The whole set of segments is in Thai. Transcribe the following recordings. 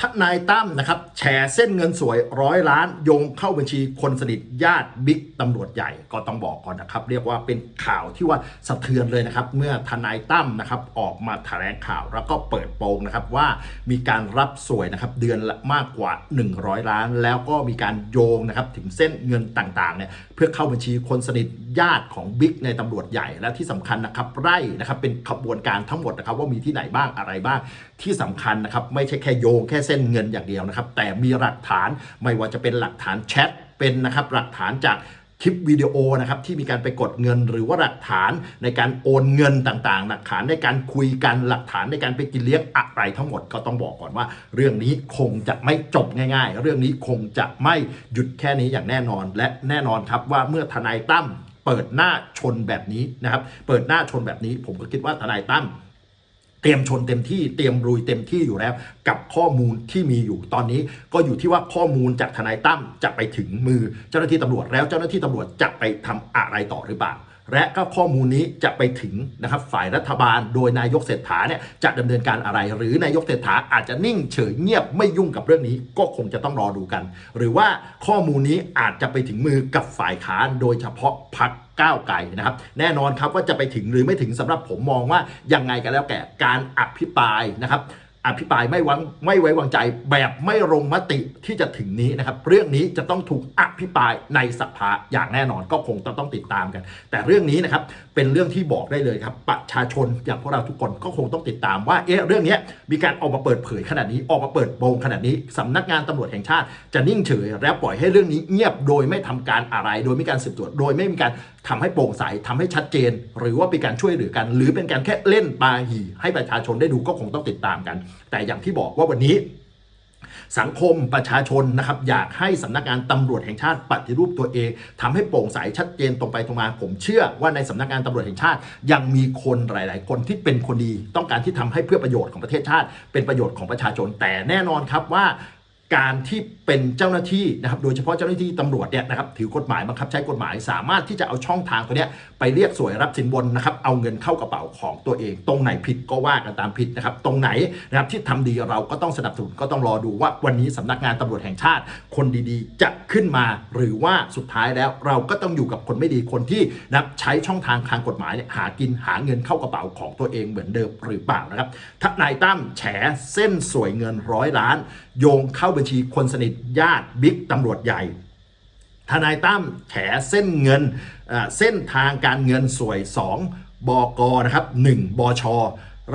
ทนายตั้มนะครับแชร์เส้นเงินสวยร้อยล้านโยงเข้าบัญชีคนสนิทญาติบิ๊กตำรวจใหญ่ก็ต้องบอกก่อนนะครับ เรียกว่าเป็นข่าวที่ว่าสะเทือนเลยนะครับ เมื่อทนายตั้มนะครับออกมาแถลงข่าวแล้วก็เปิดโปงนะครับว่ามีการรับสวยนะครับเดือนละมากกว่า 100 ล้าน แล้วก็มีการโยงนะครับถึงเส้นเงินต่างๆเนี่ยเพื่อเข้าบัญชีคนสนิทญาติของบิ๊กในตำรวจใหญ่และที่สำคัญนะครับไร่นะครับเป็นขบวนการทั้งหมดนะครับว่ามีที่ไหนบ้างอะไรบ้าง ที่สำคัญนะครับไม่ใช่แค่โยงแค่เส้นเงินอย่างเดียวนะครับ แต่มีหลักฐานไม่ว่าจะเป็นหลักฐานแชทเป็นนะครับหลักฐานจากคลิปวิดีโอนะครับที่มีการไปกดเงินหรือว่าหลักฐานในการโอนเงินต่างๆ หลักฐานในการคุยกันหลักฐานในการไปกินเลี้ยงอะไรทั้งหมดก็ต้องบอกก่อนว่า เรื่องนี้คงจะไม่จบง่าย ๆ เรื่องนี้คงจะไม่หยุดแค่นี้อย่างแน่นอน และแน่นอนครับว่าเมื่อทนายตั้มเปิดหน้าชนแบบนี้นะครับ เปิดหน้าชนแบบนี้ ผมก็คิดว่าทนายตั้ม เตรียมชนเต็มที่เตรียมรุยเต็มที่อยู่แล้ว กับข้อมูลที่มีอยู่ตอนนี้ ก็อยู่ที่ว่าข้อมูลจากทนายตั้มจะไปถึงมือเจ้าหน้าที่ตำรวจแล้วเจ้าหน้าที่ตำรวจจะไปทำอะไรต่อหรือเปล่าและก็ข้อมูลนี้จะไปถึงนะครับฝ่ายรัฐบาลโดยนายกเศรษฐาเนี่ยจะดำเนินการอะไร หรือนายกเศรษฐาอาจจะนิ่งเฉยเงียบไม่ยุ่งกับเรื่องนี้ก็คงจะต้องรอดูกัน หรือว่าข้อมูลนี้อาจจะไปถึงมือกับฝ่ายค้านโดยเฉพาะพรรค ก้าวไกลนะครับ แน่นอนครับว่าจะไปถึงหรือไม่ถึงสำหรับผมมองว่ายังไงกันแล้วแก่การอภิปรายนะครับอภิปรายไม่วางไม่ไว้วางใจแบบไม่ลงมติที่จะถึงนี้นะครับ เรื่องนี้จะต้องถูกอภิปรายในสภาอย่างแน่นอนก็คงจะต้องติดตามกัน แต่เรื่องนี้นะครับเป็นเรื่องที่บอกได้เลยครับ ประชาชนอย่างพวกเราทุกคนก็คงต้องติดตามว่าเอ๊ะเรื่องนี้มีการออกมาเปิดเผยขนาดนี้ออกมาเปิดโปงขนาดนี้สำนักงานตำรวจแห่งชาติจะนิ่งเฉย แล้วปล่อยให้เรื่องนี้เงียบโดยไม่ทำการอะไร โดยไม่การสืบสวนโดยไม่มีการทำให้โปร่งใสทำให้ชัดเจน หรือว่าเป็นการช่วยเหลือกัน หรือเป็นการแค่เล่นปาหีให้ประชาชนได้ดูก็คงต้องติดตามกัน แต่อย่างที่บอกว่าวันนี้สังคมประชาชนนะครับอยากให้สำนักงานตำรวจแห่งชาติปฏิรูปตัวเองทำให้โปร่งใสชัดเจนตรงไปตรงมา ผมเชื่อว่าในสำนักงานตำรวจแห่งชาติ ยังมีคนหลาย ๆ คนที่เป็นคนดี ต้องการที่ทำให้เพื่อประโยชน์ของประเทศชาติ เป็นประโยชน์ของประชาชนแต่แน่นอนครับว่า การที่เป็นเจ้าหน้าที่นะครับโดยเฉพาะเจ้าหน้าที่ตำรวจเนี่ยนะครับถือกฎหมายบังคับใช้กฎหมาย สามารถที่จะเอาช่องทางตัวเนี้ยไปเรียกสวยรับสินบนนะครับเอาเงินเข้ากระเป๋าของตัวเอง ตรงไหนผิดก็ว่ากันตามผิดนะครับตรงไหนนะครับที่ทำดีเราก็ต้องสนับสนุนก็ต้องรอดูว่าวันนี้สำนักงานตำรวจแห่งชาติ คนดีๆ จะขึ้นมา หรือว่าสุดท้ายแล้วเราก็ต้องอยู่กับคนไม่ดีคนที่นับใช้ช่องทางทางกฎหมายเนี่ยหากินหาเงินเข้ากระเป๋าของตัวเองเหมือนเดิมหรือเปล่านะครับทนายตั้มแฉเส้นสวยเงินร้อยล้าน โยงเข้าบัญชีคนสนิทญาติบิ๊กตำรวจใหญ่ ทนายตั้มแฉเส้นเงินเส้นทางการเงินสวย 2 บกนะครับ 1 บช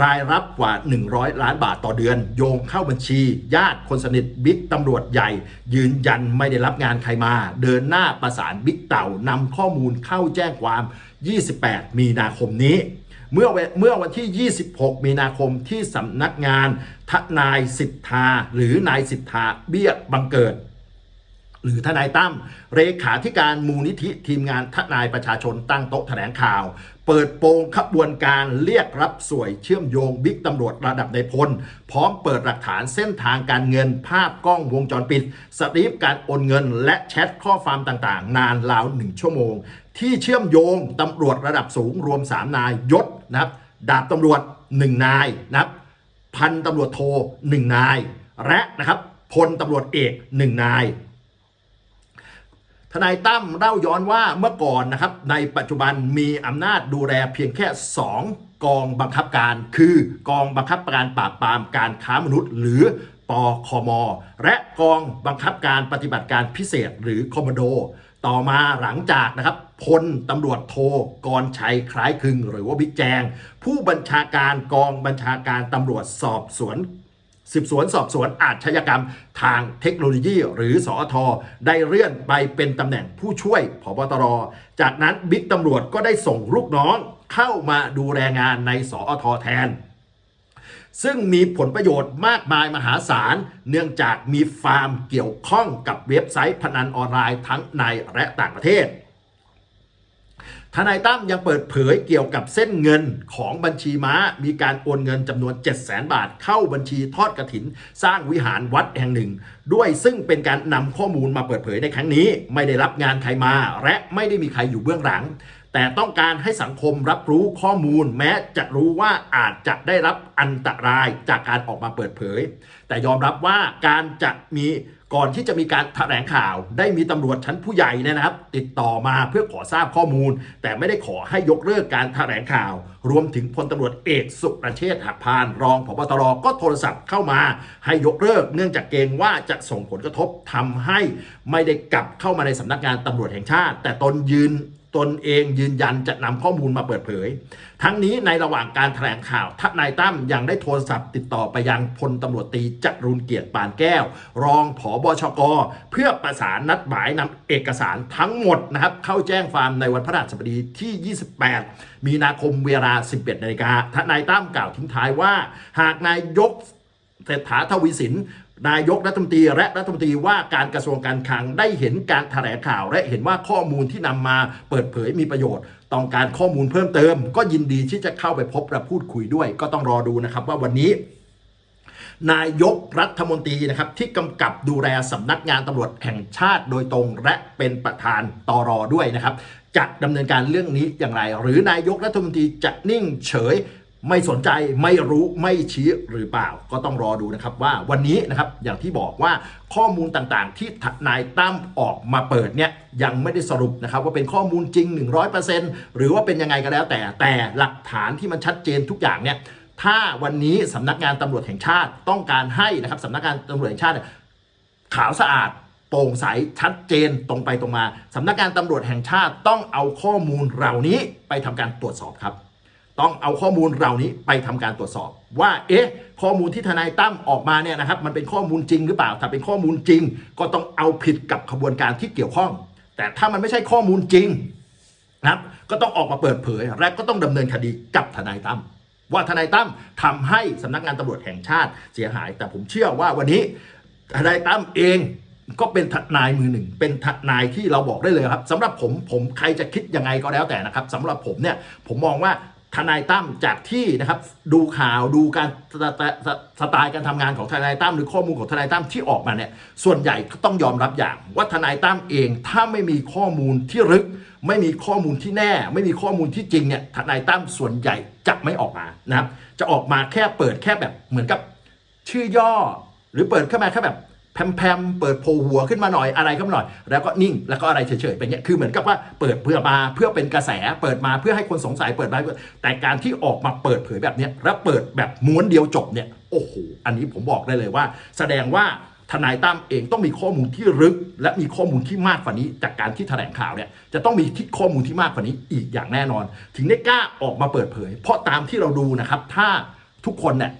รายรับกว่า 100 ล้านบาทต่อเดือน โยงเข้าบัญชี ญาติคนสนิทบิ๊กตำรวจใหญ่ ยืนยันไม่ได้รับงานใครมา เดินหน้าประสานบิ๊กเต่านำข้อมูลเข้าแจ้งความ 28 มีนาคมนี้ เมื่อเมื่อวันที่ 26 มีนาคมที่สำนักงานทนายสิทธา หรือนายสิทธาเบี้ยบังเกิด หรือทนายตั้มเลขาธิการมูลนิธิทีมงานทนายประชาชนตั้งโต๊ะแถลงข่าว เปิดโปงขบวนการเรียกรับสวยเชื่อมโยงบิ๊กตำรวจระดับในพล พร้อมเปิดหลักฐานเส้นทางการเงินภาพกล้องวงจรปิดสลิปการโอนเงิน และแชทข้อความต่างๆ นานราวหนึ่งชั่วโมง ที่เชื่อมโยงตำรวจระดับสูงรวม 3 นายยศนะครับดาบตำรวจ 1 นายนะครับพันตำรวจโทหนึ่งนาย และนะครับพลตำรวจเอกหนึ่งนายทนายตั้มเล่าย้อนว่าเมื่อก่อนนะครับในปัจจุบันมีอำนาจดูแลเพียงแค่ 2 กองบังคับการ คือกองบังคับการปราบปรามการค้ามนุษย์ หรือปอคมและกองบังคับการปฏิบัติการพิเศษหรือคอมมานโด ต่อมาหลังจากนะครับพลตำรวจโทกรชัยคล้ายคลึง หรือว่าบิ๊กแจง ผู้บัญชาการกองบัญชาการตำรวจสอบสวนสืบสวนสอบสวนอาชญากรรมทางเทคโนโลยี หรือสอทอได้เลื่อนไปเป็นตำแหน่งผู้ช่วยผบตร จากนั้นบิ๊กตำรวจก็ได้ส่งลูกน้องเข้ามาดูแลงานในสอทอแทน ซึ่งมีผลประโยชน์มากมายมหาศาล เนื่องจากมีฟาร์มเกี่ยวข้องกับเว็บไซต์พนันออนไลน์ทั้งในและต่างประเทศทนายตั้มยังเปิดเผยเกี่ยวกับเส้นเงินของบัญชีม้า มีการโอนเงินจำนวน 7 0 0 0 0 0 บาทเข้าบัญชีทอดกระถิน สร้างวิหารวัดแห่งหนึ่ง ด้วยซึ่งเป็นการนำข้อมูลมาเปิดเผยในครั้งนี้ ไม่ได้รับงานใครมา และไม่ได้มีใครอยู่เบื้องหลัง แต่ต้องการให้สังคมรับรู้ข้อมูล แม้จะรู้ว่าอาจจะได้รับอันตรายจากการออกมาเปิดเผย แต่ยอมรับว่าการจะมีก่อนที่จะมีการแถลงข่าว ได้มีตำรวจชั้นผู้ใหญ่นยนะครับ ติดต่อมาเพื่อขอทราบข้อมูล แต่ไม่ได้ขอให้ยกเลิกการแถลงข่าว รวมถึงพลตำรวจเอกสุรเชษฐ์หักพาน รองผบตรก็โทรศัพท์เข้ามา ให้ยกเลิกเนื่องจากเกรงว่าจะส่งผลกระทบทำให้ไม่ได้กลับเข้ามาในสำนักงานตำรวจแห่งชาติ แต่ตนยืน ตนเองยืนยันจะนำข้อมูลมาเปิดเผย ทั้งนี้ในระหว่างการแถลงข่าวทนายตั้มยังได้โทรศัพท์ติดต่อไปยังพลตำรวจตรีจรูนเกียรติปานแก้ว รองผอบชก เพื่อประสานนัดหมายนำเอกสารทั้งหมดนะครับเข้าแจ้งความในวันพระราชบดีที่ 28 มีนาคมเวลา 11นาฬิกาทนายตั้มกล่าวทิ้งท้ายว่า หากนายกเศรษฐาทวีสิน นายกรัฐมนตรีและรัฐมนตรีว่าการกระทรวงการคลังได้เห็นการแถลงข่าว และเห็นว่าข้อมูลที่นำมาเปิดเผยมีประโยชน์ ต้องการข้อมูลเพิ่มเติม ก็ยินดีที่จะเข้าไปพบและพูดคุยด้วย ก็ต้องรอดูนะครับว่าวันนี้นายกรัฐมนตรีนะครับที่กำกับดูแลสำนักงานตำรวจแห่งชาติโดยตรงและเป็นประธานตรอด้วยนะครับจะดำเนินการเรื่องนี้อย่างไร หรือนายกรัฐมนตรีจะนิ่งเฉย ไม่สนใจไม่รู้ไม่ชี้หรือเปล่า ก็ต้องรอดูนะครับว่าวันนี้นะครับอย่างที่บอกว่าข้อมูลต่างๆ ที่นายตั้มออกมาเปิดเนี่ยยังไม่ได้สรุปนะครับว่าเป็นข้อมูลจริง 100%หรือว่าเป็นยังไงก็แล้วแต่แต่หลักฐานที่มันชัดเจนทุกอย่างเนี่ยถ้าวันนี้สำนักงานตำรวจแห่งชาติต้องการให้นะครับสำนักงานตำรวจแห่งชาติเนี่ยขาวสะอาดโปร่งใสชัดเจนตรงไปตรงมาสำนักงานตำรวจแห่งชาติต้องเอาข้อมูลเหล่านี้ไปทำการตรวจสอบครับ ต้องเอาข้อมูลเหล่านี้ไปทำการตรวจสอบ ว่าเอ๊ะข้อมูลที่ทนายตั้มออกมาเนี่ยนะครับมันเป็นข้อมูลจริงหรือเปล่า ถ้าเป็นข้อมูลจริง ก็ต้องเอาผิดกับขบวนการที่เกี่ยวข้อง แต่ถ้ามันไม่ใช่ข้อมูลจริงนะครับก็ต้องออกมาเปิดเผย และก็ต้องดำเนินคดีกับทนายตั้มว่าทนายตั้มทำให้สำนักงานตำรวจแห่งชาติเสียหาย แต่ผมเชื่อว่าวันนี้ทนายตั้มเองก็เป็นทนายมือหนึ่ง เป็นทนายที่เราบอกได้เลยครับสำหรับผมผมใครจะคิดยังไงก็แล้วแต่นะครับสำหรับผมเนี่ยผมมองว่า ทนายตั้มจากที่นะครับดูข่าวดูการสไตล์การทำงานของทนายตั้มหรือข้อมูลของทนายตั้มที่ออกมาเนี่ยส่วนใหญ่ก็ต้องยอมรับอย่างว่าทนายตั้มเองถ้าไม่มีข้อมูลที่ลึก ไม่มีข้อมูลที่แน่ ไม่มีข้อมูลที่จริงเนี่ยทนายตั้มส่วนใหญ่จะไม่ออกมานะครับจะออกมาแค่เปิดแค่แบบเหมือนกับชื่อย่อ หรือเปิดเข้ามาแค่แบบ แพมๆเปิดโผหัวขึ้นมาหน่อยอะไรขึ้นมาหน่อย แล้วก็นิ่งแล้วก็อะไรเฉยๆเป็นเงี้ยคือเหมือนกับว่าเปิดเพื่อมาเพื่อเป็นกระแสเปิดมาเพื่อให้คนสงสัยเปิดมาแต่การที่ออกมาเปิดเผยแบบเนี้ยแล้วเปิดแบบม้วนเดียวจบเนี่ยโอ้โหอันนี้ผมบอกได้เลยว่า แสดงว่าทนายตั้มเองต้องมีข้อมูลที่ลึก และมีข้อมูลที่มากกว่านี้ จากการที่แถลงข่าวเนี่ยจะต้องมีที่ข้อมูลที่มากกว่านี้อีกอย่างแน่นอน ถึงได้กล้าออกมาเปิดเผย เพราะตามที่เราดูนะครับถ้าทุกคนเนี่ย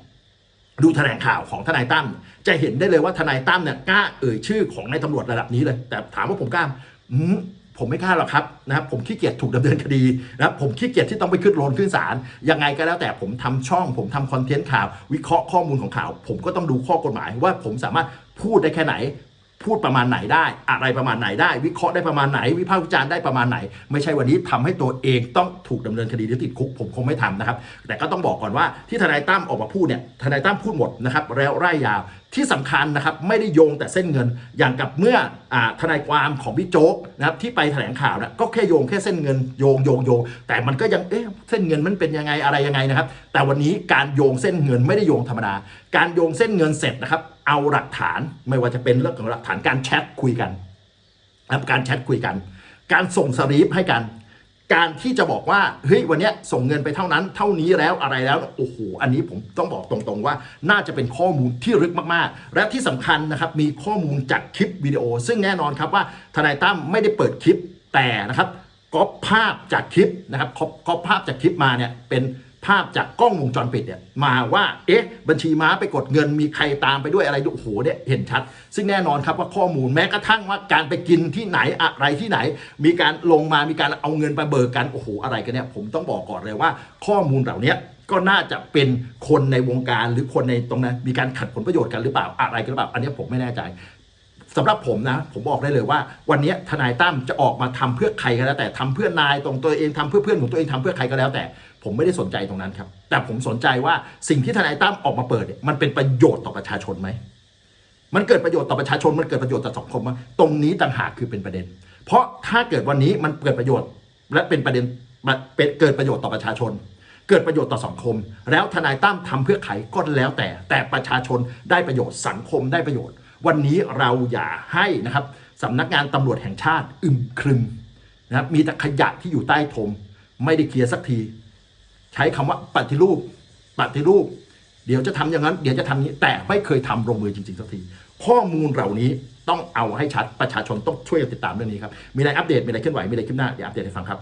ดูแถลงข่าวของทนายตั้มจะเห็นได้เลยว่าทนายตั้มเนี่ยกล้าเอ่ยชื่อของนายตำรวจระดับนี้เลย แต่ถามว่าผมกล้าผมไม่กล้าหรอกครับนะครับผมขี้เกียจถูกดำเนินคดีนะครับผมขี้เกียจที่ต้องไปขึ้นโรงขึ้นศาลยังไงก็แล้วแต่ผมทำช่อง ผมทำคอนเทนต์ข่าว วิเคราะห์ข้อมูลของข่าว ผมก็ต้องดูข้อกฎหมายว่าผมสามารถพูดได้แค่ไหน พูดประมาณไหนได้ อะไรประมาณไหนได้ วิเคราะห์ได้ประมาณไหน วิพากษ์วิจารณ์ได้ประมาณไหน ไม่ใช่วันนี้ทำให้ตัวเองต้องถูกดำเนินคดีหรือติดคุกผมคงไม่ทำนะครับ แต่ก็ต้องบอกก่อนว่าที่ทนายตั้มออกมาพูดเนี่ยทนายตั้มพูดหมดนะครับแล้วไร่ยาว ที่สำคัญนะครับไม่ได้โยงแต่เส้นเงินอย่างกับเมื่ออทนายความของพี่โจ๊กนะครับที่ไปแถลงข่าวนะก็แค่โยงแค่เส้นเงินโยงโยงโยงแต่มันก็ยังเอ๊ะเส้นเงินมันเป็นยังไงอะไรยังไงนะครับ แต่วันนี้การโยงเส้นเงินไม่ได้โยงธรรมดา การโยงเส้นเงินเสร็จนะครับ เอาหลักฐานไม่ว่าจะเป็นเรื่องของหลักฐานการแชทคุยกันนะครับการแชทคุยกัน การส่งสลีปให้กัน การที่จะบอกว่าเฮ้ยวันนี้ส่งเงินไปเท่านั้น เท่านี้แล้วอะไรแล้วโอ้โหอันนี้ผมต้องบอกตรงๆว่า น่าจะเป็นข้อมูลที่ลึกมากๆ และที่สำคัญนะครับมีข้อมูลจากคลิปวิดีโอ ซึ่งแน่นอนครับว่าทนายตั้มไม่ได้เปิดคลิปแต่นะครับก๊อปภาพจากคลิปนะครับก๊อปก๊อปภาพจากคลิปมาเนี่ยเป็น ภาพจากกล้องวงจรปิดเนี่ยมาว่าเอ๊ะบัญชีม้าไปกดเงินมีใครตามไปด้วยอะไรด้วยโอ้โหเนี่ยเห็นชัด ซึ่งแน่นอนครับว่าข้อมูลแม้กระทั่งว่าการไปกินที่ไหนอะไรที่ไหน มีการลงมามีการเอาเงินไปเบิกกันโอ้โหอะไรกันเนี่ยผมต้องบอกก่อนเลยว่า ข้อมูลเหล่านี้ก็น่าจะเป็นคนในวงการหรือคนในตรงนั้นมีการขัดผลประโยชน์กันหรือเปล่าอะไรกันหรือเปล่าอันนี้ผมไม่แน่ใจสำหรับผมนะ ผมบอกได้เลยว่า วันนี้ทนายตั้มจะออกมาทำเพื่อใครก็แล้วแต่ทำเพื่อนายตรงตัวเองทำเพื่อเพื่อนของตัวเองทำเพื่อใครก็แล้วแต่ ผมไม่ได้สนใจตรงนั้นครับ แต่ผมสนใจว่าสิ่งที่ทนายตั้มออกมาเปิดเนี่ยมันเป็นประโยชน์ต่อประชาชนไหมมันเกิดประโยชน์ต่อประชาชน มันเกิดประโยชน์ต่อสังคมไหมตรงนี้ต่างหากคือเป็นประเด็น เพราะถ้าเกิดวันนี้มันเกิดประโยชน์ และเป็นประเด็นเป็นเกิดประโยชน์ต่อประชาชน เกิดประโยชน์ต่อสังคม แล้วทนายตั้มทำเพื่อใครก็แล้วแต่ แต่ประชาชนได้ประโยชน์สังคมได้ประโยชน์ วันนี้เราอย่าให้นะครับสำนักงานตำรวจแห่งชาติอึมครึมนะครับมีแต่ขยะที่อยู่ใต้ธงไม่ได้เคลียร์สักที ใช้คำว่าปฏิรูปปฏิรูป เดี๋ยวจะทำอย่างนั้น เดี๋ยวจะทำนี้ แต่ไม่เคยทำลงมือจริงๆสักที ข้อมูลเหล่านี้ต้องเอาให้ชัดประชาชนต้องช่วยติดตามเรื่องนี้ครับ มีอะไรอัปเดตมีอะไรเคลื่อนไหวมีอะไรขึ้นหน้าเดี๋ยวอัปเดตให้ฟังครับ